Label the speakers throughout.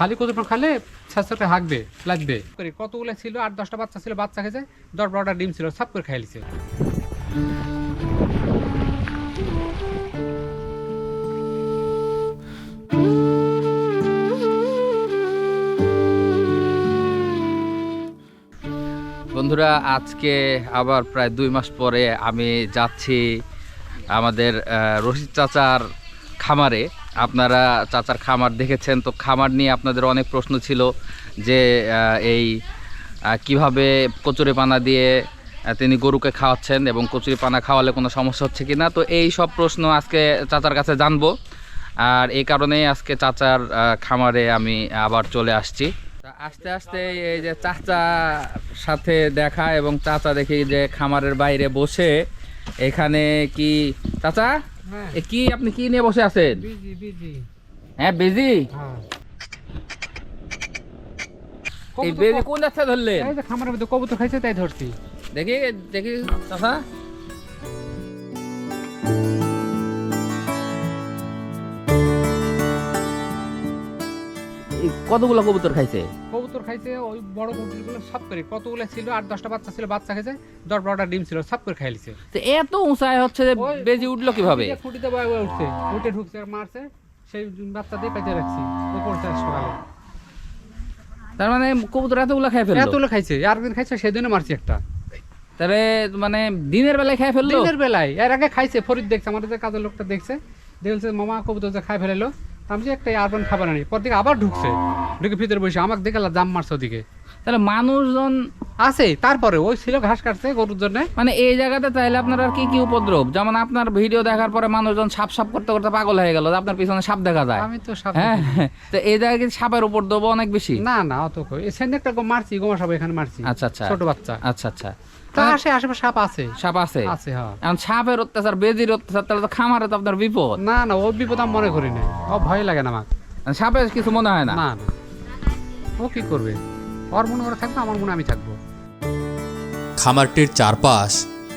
Speaker 1: খালি কতক্ষণ খালে স্বাস্থ্যটা হাঁকবে, লাগবে। কতগুলো ছিল? আট, দশটা বাচ্চা ছিল, বাচ্চা খেয়েছে দশ বারোটা ডিম ছিল সব করে খাইলিছে
Speaker 2: বন্ধুরা, আজকে আবার প্রায় দুই মাস পরে আমি যাচ্ছি আমাদের রশিদ চাচার খামারে। আপনারা চাচার খামার দেখেছেন। তো খামার নিয়ে আপনাদের অনেক প্রশ্ন ছিল যে এই কীভাবে কচুরি পানা দিয়ে তিনি গরুকে খাওয়াচ্ছেন এবং কচুরি পানা খাওয়ালে কোনো সমস্যা হচ্ছে কি না তো এই সব প্রশ্ন আজকে চাচার কাছে জানব। আর এই কারণেই আজকে চাচার খামারে আমি আবার চলে আসছি। আস্তে আস্তে এই যে চাচা সাথে দেখা এবং চাচা দেখি যে খামারের বাইরে বসে এখানে কি, চাচা? এ কি আপনি কি নিয়ে বসে আছেন? হ্যাঁ বেজি?
Speaker 1: হ্যাঁ।
Speaker 2: এই বেজি কোন যাচ্ছে ধরলেন?
Speaker 1: এই যে খামারের মধ্যে কবুতর খাইছে তাই ধরছি।
Speaker 2: দেখি দেখি চাচা। কতগুলো কবুতর খাইছে?
Speaker 1: কবুতর খাইছে ওই বড় কবুতরগুলো সব করে। কতগুলো ছিল? আট দশটা বাচ্চা ছিল বাচ্চা খেয়েছে দশ বারোটা ডিম ছিল সব করে খাইলিছে
Speaker 2: তো এত উঁচায় হচ্ছে যে বেজি উঠল কীভাবে?
Speaker 1: বয়ে উঠছে উঠে ঢুকছে আর মারছে সেই বাচ্চা দিয়ে পেঁচে রাখছি ওই করছে সকালে
Speaker 2: তার মানে কবুতর এতগুলো খেয়ে ফেলল?
Speaker 1: এতগুলো খাইছে আর একদিন খাইছে সেদিনও মারছি একটা।
Speaker 2: তাহলে মানে দিনের বেলায় খেয়ে ফেলল?
Speaker 1: দিনের বেলায় এর আগে খাইছে ফরিদ দেখছে আমাদের যে কাজের লোকটা দেখছে দেখছে মামা কবুতর যে খাই ফেলালো আমি যে একটা আরবান খাবার আনি পর দিকে আবার ঢুকছে। ঢুকে ভিতরে বসে আমাকে দেখে জাম মারছে ওদিকে।
Speaker 2: তাহলে মানুষজন
Speaker 1: আছে তারপরে ওই ছিল ঘাস কাটছে গরুর জন্য।
Speaker 2: মানে এই জায়গাতে তাইলে আপনার আর কি কি উপদ্রব? যেমন আপনার ভিডিও দেখার পরে মানুষজন সাপ সাপ করতে করতে পাগল হয়ে গেল আপনার পিছনে সাপ দেখা যায়।
Speaker 1: আমি তো সাপ
Speaker 2: হ্যাঁ তো এই জায়গায় সাপের উপদ্রব অনেক বেশি?
Speaker 1: না না অত কই। একটা মারছি গোমা সাপ এখানে মারছি।
Speaker 2: আচ্ছা আচ্ছা।
Speaker 1: ছোট বাচ্চা।
Speaker 2: আচ্ছা আচ্ছা।
Speaker 1: তা আসে আশেপাশে সাপ আছে।
Speaker 2: সাপ আছে?
Speaker 1: আছে হ্যাঁ।
Speaker 2: এখন সাপের অত্যাচার বেজির অত্যাচার তাহলে তো খামারে তো আপনার বিপদ।
Speaker 1: না না ও বিপদ আমি মনে করি না। ও ভয় লাগে না আমাকে।
Speaker 2: সাপের কিছু মনে হয় না
Speaker 1: না। ও কি করবে? ওর মনে করে থাকবে আমার মনে আমি থাকব।
Speaker 3: খামারটির চারপাশ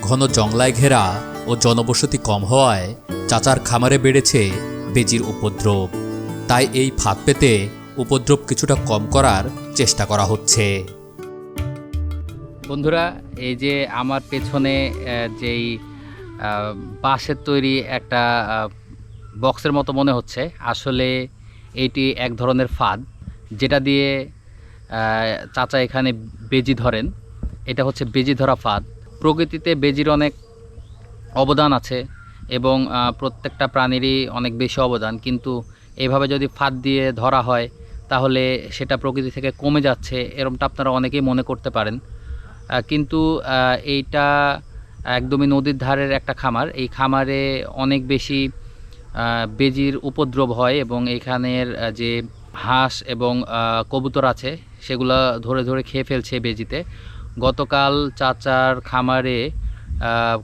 Speaker 3: ঘন জংলায় ঘেরা ও জনবসতি কম হওয়ায় চাচার খামারে বেড়েছে বেজির উপদ্রব। তাই এই ফাঁদ পেতে উপদ্রব কিছুটা কম করার চেষ্টা করা হচ্ছে।
Speaker 2: বন্ধুরা এই যে আমার পেছনে যেই বাঁশের তৈরি একটা বক্সের মতো মনে হচ্ছে আসলে এটি এক ধরনের ফাঁদ যেটা দিয়ে চাচা এখানে বেজি ধরেন। এটা হচ্ছে বেজি ধরা ফাঁদ। প্রকৃতিতে বেজির অনেক অবদান আছে এবং প্রত্যেকটা প্রাণীরই অনেক বেশি অবদান। কিন্তু এইভাবে যদি ফাঁদ দিয়ে ধরা হয়, তাহলে সেটা প্রকৃতি থেকে কমে যাচ্ছে, এরমটা আপনারা অনেকেই মনে করতে পারেন। কিন্তু এইটা একদমই নদীর ধারের একটা খামার। এই খামারে অনেক বেশি বেজির উপদ্রব হয় এবং এখানের যে হাঁস এবং কবুতর আছে সেগুলো ধরে ধরে খেয়ে ফেলছে বেজিতে। গতকাল চাচার খামারে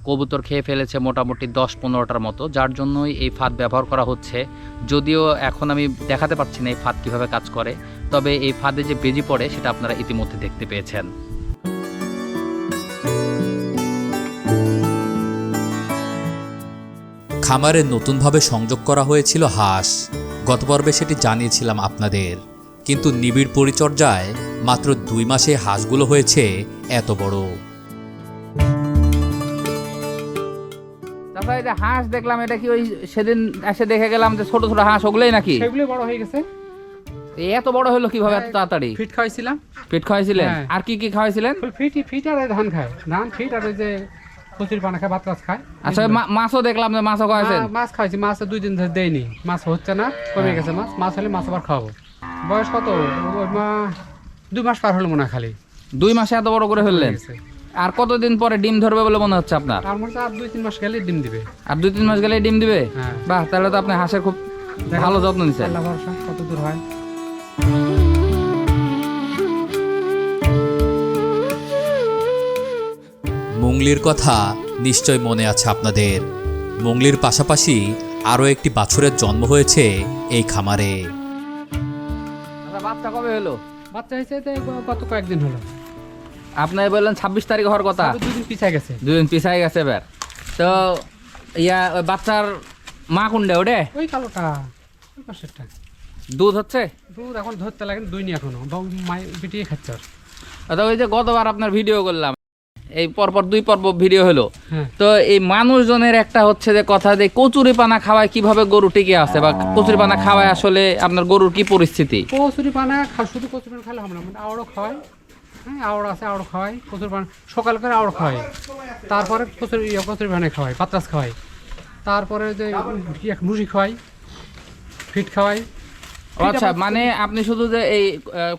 Speaker 2: কবুতর খেয়ে ফেলেছে মোটামুটি দশ পনেরোটার মতো, যার জন্যই এই ফাঁদ ব্যবহার করা হচ্ছে। যদিও এখন আমি দেখাতে পারছি না এই ফাঁদ কীভাবে কাজ করে, তবে এই ফাঁদে যে বেজি পড়ে সেটা আপনারা ইতিমধ্যে দেখতে পেয়েছেন।
Speaker 3: খামারে নতুনভাবে সংযোগ করা হয়েছিল হাঁস। গত পর্বে সেটি জানিয়েছিলাম আপনাদের। কিন্তু নিবিড় পরিচর্যায় মাত্র দুই মাসে হাঁসগুলো হয়েছে এত বড়।
Speaker 2: তারপরে এই যে হাঁস দেখলাম এটা কি ওই সেদিন এসে দেখে গেলাম যে ছোট ছোট হাঁস ওগুলোই নাকি?
Speaker 1: সেগুলো বড় হয়ে গেছে।
Speaker 2: এত বড় হলো কীভাবে এত তাড়াতাড়ি?
Speaker 1: ফিট খাওয়াইছিলাম।
Speaker 2: পেট খাওয়াইছিলেন?
Speaker 1: হ্যাঁ।
Speaker 2: আর কি কি খাওয়াইছিলেন?
Speaker 1: ফিট ফিট আর ধান খায়। ধান ফিট আর ওই যে কচুরি পানা খায় ভাত খায়।
Speaker 2: আচ্ছা মাছও দেখলাম যে মাছও খাওয়াইছেন?
Speaker 1: মাছ খাওয়াইছি মাছ দুই দিন ধরে দেয়নি। মাছ হচ্ছে না কমে গেছে মাছ। মাছ হলে মাছ আবার খাওয়াবো। বয়স কত? দুই মাস পার হলো মনে খালি।
Speaker 2: দুই মাসে এত বড় করে ফেললেন? আর কতদিন পরে ডিম ধরবে বলে মনে হচ্ছে আপনার?
Speaker 1: আর দুই তিন মাস গেলে ডিম দিবে।
Speaker 2: আর দুই তিন মাস গেলে ডিম দিবে?
Speaker 1: হ্যাঁ।
Speaker 2: বাহ তাহলে তো আপনি হাঁসের খুব ভালো যত্ন নিচ্ছেন।
Speaker 1: কত দূর হয়।
Speaker 3: মুংলির কথা নিশ্চয় মনে আছে আপনাদের। মুংলির পাশাপাশি আরও একটি বাছুরের জন্ম হয়েছে এই খামারে।
Speaker 2: বাচ্চা কবে হলো?
Speaker 1: বাচ্চা হয়েছে গত কয়েকদিন হলো।
Speaker 2: আপনি বললেন ছাব্বিশ তারিখ হওয়ার কথা?
Speaker 1: দুদিন পিছায় গেছে।
Speaker 2: দুদিন পিছাই গেছে এবার। তো ইয়া ওই বাচ্চার মা কোনটা ওটে?
Speaker 1: ওই কালোটা ওই পাশেরটা।
Speaker 2: দুধ হচ্ছে?
Speaker 1: দুধ এখন ধরতে লাগেন দুই নি এখনও মাই পিটিয়ে খাচ্ছে আর।
Speaker 2: তো ওই যে গতবার আপনার ভিডিও করলাম। এই পরপর দুই পর্ব ভিডিও হলো।
Speaker 1: হ্যাঁ।
Speaker 2: তো এই মানুষজনের একটা হচ্ছে যে কথা যে কচুরি পানা খাওয়ায় কীভাবে গরু টিকে আছে বা কচুরি পানা খাওয়ায় আসলে আপনার গরুর কি পরিস্থিতি?
Speaker 1: কচুরি পানা শুধু কচুরি পানা খেলে হবে না মানে খাওয়াই হ্যাঁ আওড় আছে আওড় খাওয়াই কচুরি পানা সকাল করে আওড় খাওয়াই তারপরে কচুরি ইয়ে কচুরি পানা খাওয়াই পাতরাস খাওয়াই তারপরে যে ইয়ে মুসি খাওয়াই ফিট খাওয়াই
Speaker 2: আচ্ছা মানে আপনি শুধু যে এই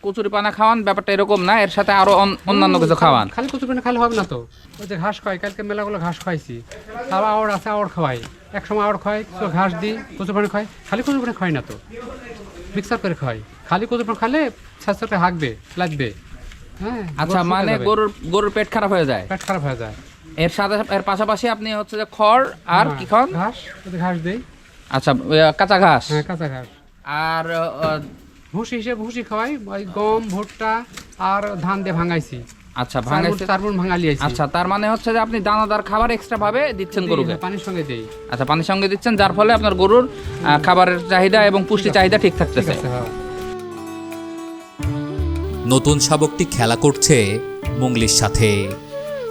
Speaker 2: কচুরি পানা খাওয়ান ব্যাপারটা এরকম না এর সাথে আরও অন্যান্য কিছু খাওয়ান?
Speaker 1: খালি কচুরি পানা খালে হবে না তো। ওই যে ঘাস খাওয়াই কালকে মেলাগুলো ঘাস খাওয়াইছি তারপর আওড় আছে আওড় খাওয়াই। এক সময় আওড় খাওয়াই কিছু ঘাস দিই কচুরি পানা খাই। খালি কচুরি পানা খাই না তো। মিক্সার করে খাওয়াই খালি কচুরি পানা খালে স্বাস্থ্যটা হাঁকবে লাগবে। হ্যাঁ
Speaker 2: আচ্ছা মানে গরুর গরুর পেট খারাপ হয়ে যায়?
Speaker 1: পেট খারাপ হয়ে যায়।
Speaker 2: এর সাথে এর পাশাপাশি আপনি হচ্ছে যে খড় আর কি খান
Speaker 1: ঘাস ঘাস দেই।
Speaker 2: আচ্ছা কাঁচা ঘাস?
Speaker 1: হ্যাঁ কাঁচা ঘাস।
Speaker 2: আর
Speaker 1: ভুসি হিসেবে ভুসি খাওয়াই ওই গম ভুট্টা আর ধান দিয়ে ভাঙাইছি।
Speaker 2: আচ্ছা ভাঙাইছে
Speaker 1: চারমুন ভাঙালি
Speaker 2: আচ্ছা তার মানে হচ্ছে যে আপনি দানাদার খাবার এক্সট্রা ভাবে দিচ্ছেন গরুকে?
Speaker 1: পানির সঙ্গে দেই।
Speaker 2: আচ্ছা পানির সঙ্গে দিচ্ছেন যার ফলে আপনার গরুর খাবারের চাহিদা এবং পুষ্টি চাহিদা ঠিক থাকতেছে।
Speaker 1: হ্যাঁ।
Speaker 3: নতুন শাবকটি খেলা করছে মুংলির সাথে।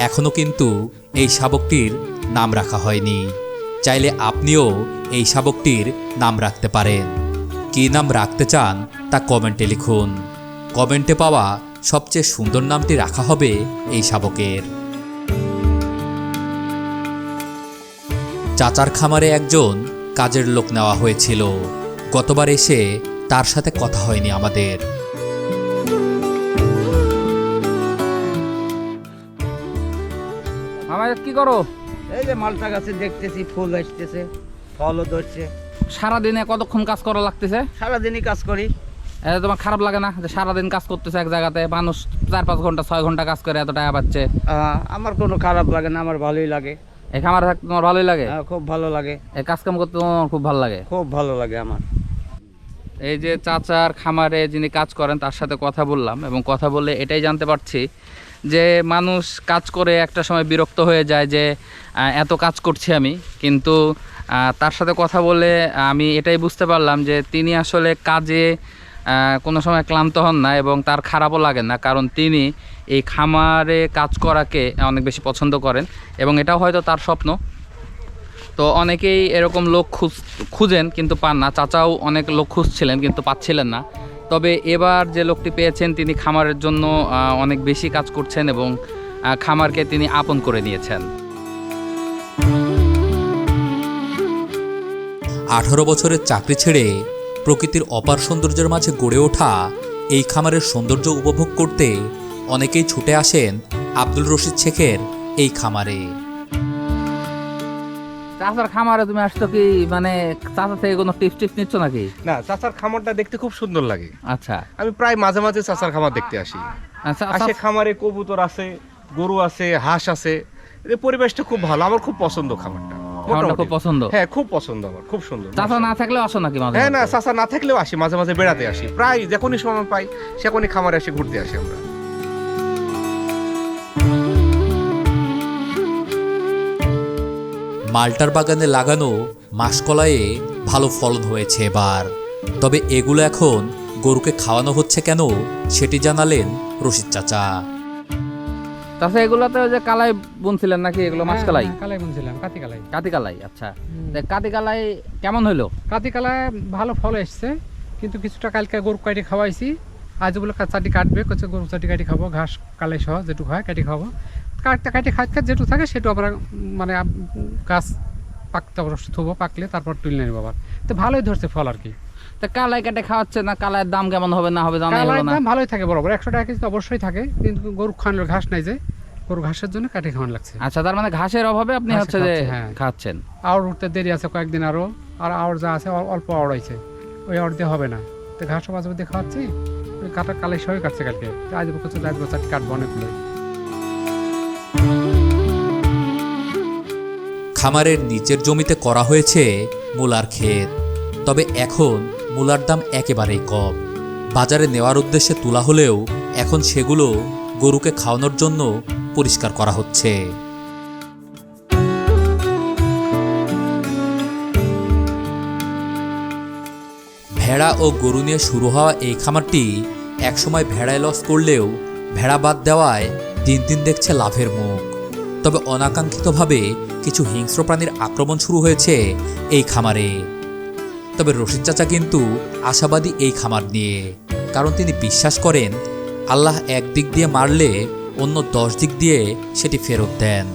Speaker 3: এখনও কিন্তু এই শাবকটির নাম রাখা হয়নি। চাইলে আপনিও এই শাবকটির নাম রাখতে পারেন। কী নাম রাখতে চান তা কমেন্টে লিখুন। কমেন্টে পাওয়া সবচেয়ে সুন্দর নামটি রাখা হবে এই শাবকের। চাচার খামারে একজন কাজের লোক নেওয়া হয়েছিল। গতবার এসে তার সাথে কথা হয়নি আমাদের।
Speaker 2: আমার কি করো?
Speaker 4: এই যে মালটা গাছে দেখতেছি ফুল আসতেছে ফলও ধরছে।
Speaker 2: সারাদিনে কতক্ষণ কাজ করা লাগতেছে?
Speaker 4: সারাদিনই কাজ করি।
Speaker 2: এ, তোমার খারাপ লাগে না যে সারাদিন কাজ করতেছে এক জায়গাতে মানুষ চার পাঁচ ঘণ্টা ছয় ঘণ্টা কাজ করে এত টাকা পাচ্ছে?
Speaker 4: আমার কোনো খারাপ লাগে না আমার ভালোই লাগে।
Speaker 2: এই খামারে থাকতে তোমার ভালোই লাগে?
Speaker 4: খুব ভালো লাগে।
Speaker 2: এই কাজ কাম করতে তোমার খুব ভালো লাগে?
Speaker 4: খুব ভালো লাগে আমার।
Speaker 2: এই যে চাচার খামারে যিনি কাজ করেন তার সাথে কথা বললাম এবং কথা বলে এটাই জানতে পারছি যে মানুষ কাজ করে একটা সময় বিরক্ত হয়ে যায় যে এত কাজ করছি আমি কিন্তু তার সাথে কথা বলে, আমি এটাই বুঝতে পারলাম যে তিনি আসলে কাজে কোনো সময় ক্লান্ত হন না এবং তার খারাপও লাগে না, কারণ তিনি এই খামারে কাজ করাকে অনেক বেশি পছন্দ করেন এবং এটাও হয়তো তার স্বপ্ন। তো অনেকেই এরকম লোক খুঁজ, খুঁজেন কিন্তু পান না, চাচাও অনেক লোক খুঁজছিলেন কিন্তু পাচ্ছিলেন না। তবে এবার যে লোকটি পেয়েছেন, তিনি খামারের জন্য অনেক বেশি কাজ করছেন এবং খামারকে তিনি আপন করে নিয়েছেন।
Speaker 3: আঠারো বছরের চাকরি ছেড়ে প্রকৃতির অপার সৌন্দর্যের মাঝে গড়ে ওঠা এই খামারের সৌন্দর্য উপভোগ করতে অনেকেই ছুটে আসেন আব্দুল রশিদ শেখের এই খামারে।
Speaker 2: চাচার খামারে তুমি আসছো কি মানে চাচা থেকে কোনো টিপস টিপস নিচ্ছ নাকি?
Speaker 5: না চাচার খামারটা দেখতে খুব সুন্দর লাগে।
Speaker 2: আচ্ছা।
Speaker 5: আমি প্রায় মাঝে মাঝে চাচার খামার দেখতে আসি।
Speaker 2: আচ্ছা
Speaker 5: আসে খামারে কবুতর আছে গরু আছে হাঁস আছে। পরিবেশটা খুব ভালো আমার খুব পছন্দ খামারটা।
Speaker 2: খামারটা খুব পছন্দ?
Speaker 5: হ্যাঁ খুব পছন্দ আমার খুব সুন্দর
Speaker 2: চাচা না থাকলেও আসো নাকি মাঝে
Speaker 5: হ্যাঁ না? চাচা না থাকলেও আসি মাঝে মাঝে বেড়াতে আসি। প্রায় যখনই সময় পাই সেখনই খামারে এসে ঘুরতে আসি আমরা।
Speaker 3: মাল্টার বাগানে লাগানো মাসকলায়ে ভালো ফলন হয়েছে এবার। তবে এগুলো এখন গরুকে খাওয়ানো হচ্ছে কেন সেটি জানালেন রশিদ চাচা।
Speaker 2: চাচা এগুলোতে ওই যে কালাই বুনছিলেন নাকি? এগুলো মাছ কালাই
Speaker 1: হ্যাঁ, কালাই বুনছিলাম কাতি কালাই
Speaker 2: কাতি কালাই আচ্ছা কাতি কালাই কেমন হইল?
Speaker 1: কাতি কালায় ভালো ফল এসছে কিন্তু কিছুটা কালকে গরু কাটি খাওয়াইছি। আজ বলে চাটি কাটবে কচ্ছে গরু চাটি কাটি খাব ঘাস কালাই সহ যেটুকু হয় কাটি খাব। কাটতে কাটি খাট খাট যেটুকু থাকে সেটু আবার মানে গাছ পাকতে আবার থবো পাকলে তারপর তুলে নেব আবার। তো ভালোই ধরছে ফল আর কি।
Speaker 2: তা কালাই কেটে খাওয়াচ্ছে না কালাইয়ের দাম কেমন হবে না হবে জানা
Speaker 1: কালার
Speaker 2: হলো না?
Speaker 1: দাম ভালোই থাকে বরাবর একশো টাকা কেজি তো অবশ্যই থাকে কিন্তু গরু খাওয়ানোর ঘাস নাই যে গরু ঘাসের জন্য কাটি খাওয়ানো লাগছে।
Speaker 2: আচ্ছা তার মানে ঘাসের অভাবে আপনি হচ্ছে যে
Speaker 1: হ্যাঁ।
Speaker 2: খাচ্ছেন।
Speaker 1: আওড় উঠতে দেরি আছে কয়েকদিন আরও আর আওড় যা আছে অল্প আওড় হয়েছে ওই আওড় দিয়ে হবে না। তো ঘাসও মাঝে মধ্যে খাওয়াচ্ছি ওই কাটা কালাই সবাই কাটছে কালকে। আজ বলছে আজ বছর কাটবো অনেকগুলো।
Speaker 3: খামারের নিচের জমিতে করা হয়েছে মূলার ক্ষেত। তবে এখন মূলার দাম একেবারেই কম। বাজারে নেওয়ার উদ্দেশ্যে তোলা হলেও এখন সেগুলো গরুকে খাওয়ানোর জন্য পরিষ্কার করা হচ্ছে। ভেড়া ও গরু নিয়ে শুরু হওয়া এই খামারটি একসময় ভেড়ায় লস করলেও ভেড়া বাদ দেওয়ায় দিন দিন দেখছে লাভের মুখ। তবে অনাকাঙ্ক্ষিতভাবে কিছু হিংস্র প্রাণীর আক্রমণ শুরু হয়েছে এই খামারে। তবে রশিদ চাচা কিন্তু আশাবাদী এই খামার নিয়ে। কারণ তিনি বিশ্বাস করেন, আল্লাহ এক দিক দিয়ে মারলে অন্য দশ দিক দিয়ে সেটি ফেরত দেন।